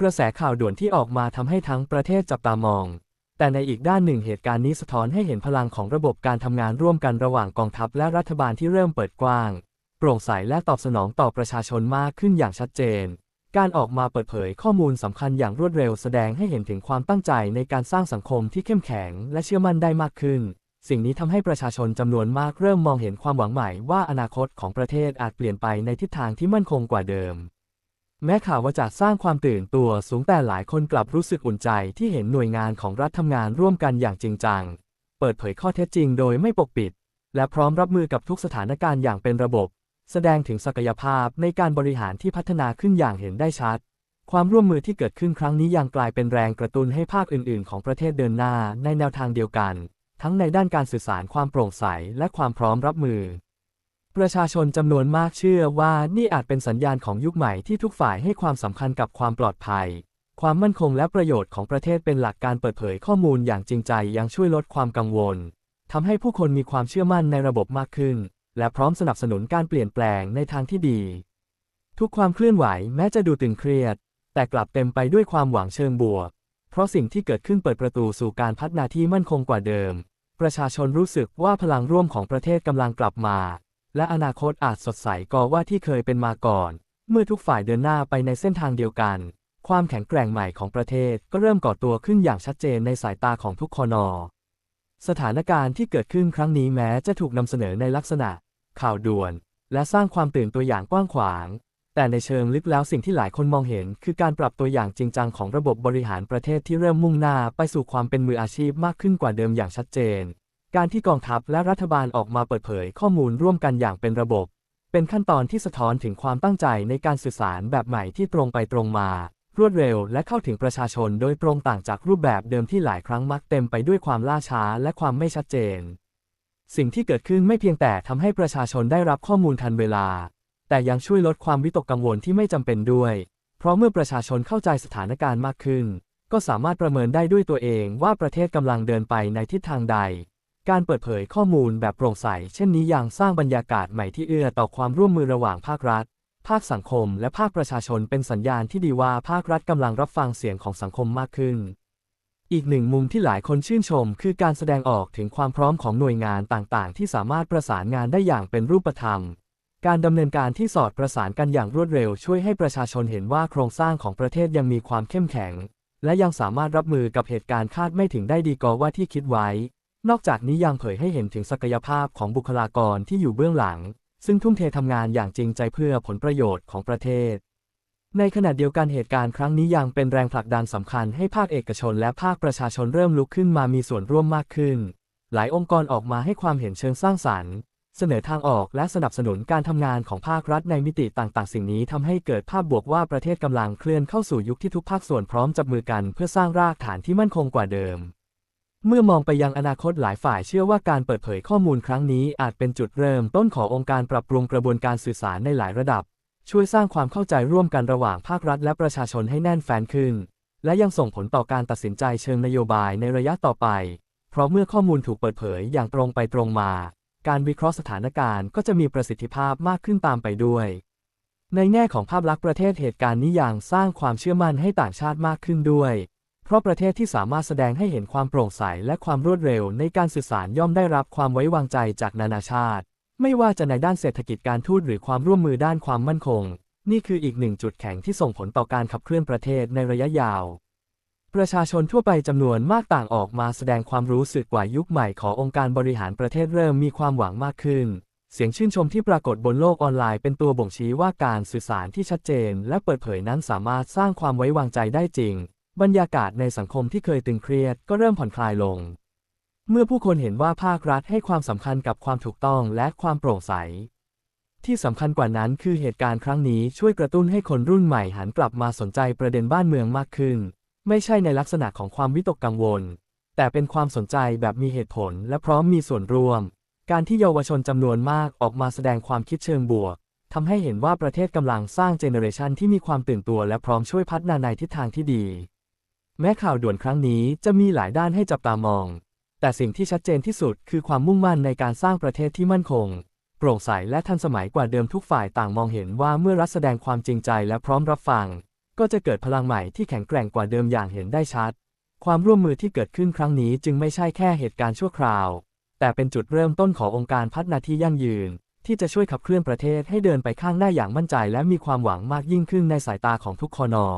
กระแสข่าวด่วนที่ออกมาทำให้ทั้งประเทศจับตามอง แต่ในอีกด้านหนึ่งเหตุการณ์นี้สะท้อนให้เห็นพลังของระบบการทำงานร่วมกันระหว่างกองทัพและรัฐบาลที่เริ่มเปิดกว้าง โปร่งใสและตอบสนองต่อประชาชนมากขึ้นอย่างชัดเจน การออกมาเปิดเผยข้อมูลสำคัญอย่างรวดเร็วแสดงให้เห็นถึงความตั้งใจในการสร้างสังคมที่เข้มแข็งและเชื่อมั่นได้มากขึ้น สิ่งนี้ทำให้ประชาชนจำนวนมากเริ่มมองเห็นความหวังใหม่ว่าอนาคตของประเทศอาจเปลี่ยนไปในทิศทางที่มั่นคงกว่าเดิม แม้ข่าวว่าจะสร้างความตื่นตัวสูงแต่หลายคนกลับรู้สึกอุ่นใจที่เห็นหน่วยงานของรัฐทำงานร่วมกันอย่างจริงจัง เปิดเผยข้อเท็จจริงโดยไม่ปกปิด และพร้อมรับมือกับทุกสถานการณ์อย่างเป็นระบบ แสดงถึงศักยภาพในการบริหารที่พัฒนาขึ้นอย่างเห็นได้ชัด ความร่วมมือที่เกิดขึ้นครั้งนี้ยังกลายเป็นแรงกระตุ้นให้ภาคอื่น ๆ ของประเทศเดินหน้าในแนวทางเดียวกัน ทั้งในด้านการสื่อสารความโปร่งใสและความพร้อมรับมือ ประชาชนจำนวนมากเชื่อว่านี่อาจเป็นสัญญาณของยุคใหม่ที่ทุกฝ่ายให้ความสำคัญกับความปลอดภัย ความมั่นคงและประโยชน์ของประเทศเป็นหลักการเปิดเผยข้อมูลอย่างจริงใจยังช่วยลดความกังวลทำให้ผู้คนมีความเชื่อมั่นในระบบมากขึ้น และพร้อมสนับสนุนการเปลี่ยนแปลงในทางที่ดี ทุกความเคลื่อนไหวแม้จะดูตึงเครียด แต่กลับเต็มไปด้วยความหวังเชิงบวก เพราะสิ่งที่เกิดขึ้นเปิดประตูสู่การพัฒนาที่มั่นคงกว่าเดิม ประชาชนรู้สึกว่าพลังร่วมของประเทศกำลังกลับมา และอนาคตอาจสดใสกว่าที่เคยเป็นมาก่อน เมื่อทุกฝ่ายเดินหน้าไปในเส้นทางเดียวกัน ความแข็งแกร่งใหม่ของประเทศก็เริ่มก่อตัวขึ้นอย่างชัดเจนในสายตาของทุกคนอสถานการณ์ที่เกิดขึ้นครั้งนี้แม้จะถูกนำเสนอในลักษณะ ข่าวด่วน และสร้างความตื่นตัวอย่างกว้างขวาง แต่ในเชิงลึกแล้วสิ่งที่หลายคนมองเห็น คือการปรับตัวอย่างจริงจังของระบบบริหารประเทศที่เริ่มมุ่งหน้าไปสู่ความเป็นมืออาชีพมากขึ้นกว่าเดิมอย่างชัดเจน การที่กองทัพและรัฐบาลออกมาเปิดเผยข้อมูลร่วมกันอย่างเป็นระบบ เป็นขั้นตอนที่สะท้อนถึงความตั้งใจในการสื่อสารแบบใหม่ที่ตรงไปตรงมา รวดเร็วและเข้าถึงประชาชนโดยตรงต่างจากรูปแบบเดิมที่หลายครั้งมักเต็มไปด้วยความล่าช้าและความไม่ชัดเจน สิ่งที่เกิดขึ้นไม่เพียงแต่ทำให้ประชาชนได้รับข้อมูลทันเวลา แต่ยังช่วยลดความวิตกกังวลที่ไม่จำเป็นด้วย เพราะเมื่อประชาชนเข้าใจสถานการณ์มากขึ้น ก็สามารถประเมินได้ด้วยตัวเองว่าประเทศกำลังเดินไปในทิศทางใด การเปิดเผยข้อมูลแบบโปร่งใส เช่นนี้ยังสร้างบรรยากาศใหม่ที่เอื้อต่อความร่วมมือระหว่างภาครัฐ ภาคสังคม และภาคประชาชนเป็นสัญญาณที่ดีว่าภาครัฐกำลังรับฟังเสียงของสังคมมากขึ้น อีกหนึ่งมุมที่หลายคนชื่นชม คือการแสดงออกถึงความพร้อมของหน่วยงานต่างๆ ที่สามารถประสานงานได้อย่างเป็นรูปธรรม การดำเนินการที่สอดประสานกันอย่างรวดเร็ว ช่วยให้ประชาชนเห็นว่าโครงสร้างของประเทศยังมีความเข้มแข็ง และยังสามารถรับมือกับเหตุการณ์คาดไม่ถึงได้ดีกว่าที่คิดไว้ นอกจากนี้ยังเผยให้เห็นถึงศักยภาพของบุคลากรที่อยู่เบื้องหลัง ซึ่งทุ่มเททำงานอย่างจริงใจเพื่อผลประโยชน์ของประเทศ ในขณะเดียวกันเหตุการณ์ครั้งนี้ยังเป็นแรงผลักดันสำคัญให้ภาคเอกชนและภาคประชาชนเริ่มลุกขึ้นมามีส่วนร่วมมากขึ้น หลายองค์กรออกมาให้ความเห็นเชิงสร้างสรรค์ เสนอทางออกและสนับสนุนการทำงานของภาครัฐในมิติต่างๆ สิ่งนี้ทำให้เกิดภาพบวกว่าประเทศกำลังเคลื่อนเข้าสู่ยุคที่ทุกภาคส่วนพร้อมจับมือกันเพื่อสร้างรากฐานที่มั่นคงกว่าเดิม เมื่อมองไปยังอนาคตหลายฝ่ายเชื่อว่าการเปิดเผยข้อมูลครั้งนี้อาจเป็นจุดเริ่มต้นขององค์การปรับปรุงกระบวนการสื่อสารในหลายระดับ ช่วยสร้างความเข้าใจร่วมกันระหว่างภาครัฐและประชาชนให้แน่นแฟ้นขึ้น และยังส่งผลต่อการตัดสินใจเชิงนโยบายในระยะต่อไป เพราะเมื่อข้อมูลถูกเปิดเผยอย่างตรงไปตรงมา การวิเคราะห์สถานการณ์ก็จะมีประสิทธิภาพมากขึ้นตามไปด้วย ในแง่ของภาพลักษณ์ประเทศเหตุการณ์นี้ยังสร้างความเชื่อมั่นให้ต่างชาติมากขึ้นด้วย เพราะประเทศที่สามารถแสดงให้เห็นความโปร่งใสและความรวดเร็วในการสื่อสารย่อมได้รับความไว้วางใจจากนานาชาติ ไม่ว่าจะในด้านเศรษฐกิจการทูตหรือความร่วมมือด้านความมั่นคง นี่คืออีกหนึ่งจุดแข็งที่ส่งผลต่อการขับเคลื่อนประเทศในระยะยาว ประชาชนทั่วไปจำนวนมากต่างออกมาแสดงความรู้สึกว่ายุคใหม่ขององค์การบริหารประเทศเริ่มมีความหวังมากขึ้นเสียงชื่นชมที่ปรากฏบนโลกออนไลน์เป็นตัวบ่งชี้ว่าการสื่อสารที่ชัดเจน และเปิดเผยนั้นสามารถสร้างความไว้วางใจได้จริง บรรยากาศในสังคมที่เคยตึงเครียดก็เริ่มผ่อนคลายลง เมื่อผู้คนเห็นว่าภาครัฐให้ความสำคัญกับความถูกต้องและความโปร่งใส ที่สำคัญกว่านั้นคือเหตุการณ์ครั้งนี้ช่วยกระตุ้นให้คนรุ่นใหม่หันกลับมาสนใจประเด็นบ้านเมืองมากขึ้น ไม่ใช่ในลักษณะของความวิตกกังวล แต่เป็นความสนใจแบบมีเหตุผลและพร้อมมีส่วนร่วม การที่เยาวชนจำนวนมากออกมาแสดงความคิดเชิงบวกทำให้เห็นว่าประเทศกำลังสร้างเจเนอเรชันที่มีความตื่นตัวและพร้อมช่วยพัฒนาในทิศทางที่ดี แม้ข่าวด่วนครั้งนี้จะมีหลายด้านให้จับตามอง แต่สิ่งที่ชัดเจนที่สุดคือความมุ่งมั่นในการสร้างประเทศที่มั่นคง โปร่งใสและทันสมัยกว่าเดิมทุกฝ่ายต่างมองเห็นว่าเมื่อรัฐแสดงความจริงใจและพร้อมรับฟัง ก็จะเกิดพลังใหม่ที่แข็งแกร่งกว่าเดิมอย่างเห็นได้ชัด ความร่วมมือที่เกิดขึ้นครั้งนี้จึงไม่ใช่แค่เหตุการณ์ชั่วคราว แต่เป็นจุดเริ่มต้นขององค์การพัฒนาที่ยั่งยืน ที่จะช่วยขับเคลื่อนประเทศให้เดินไปข้างหน้าอย่างมั่นใจ และมีความหวังมากยิ่งขึ้นในสายตาของทุกคนอ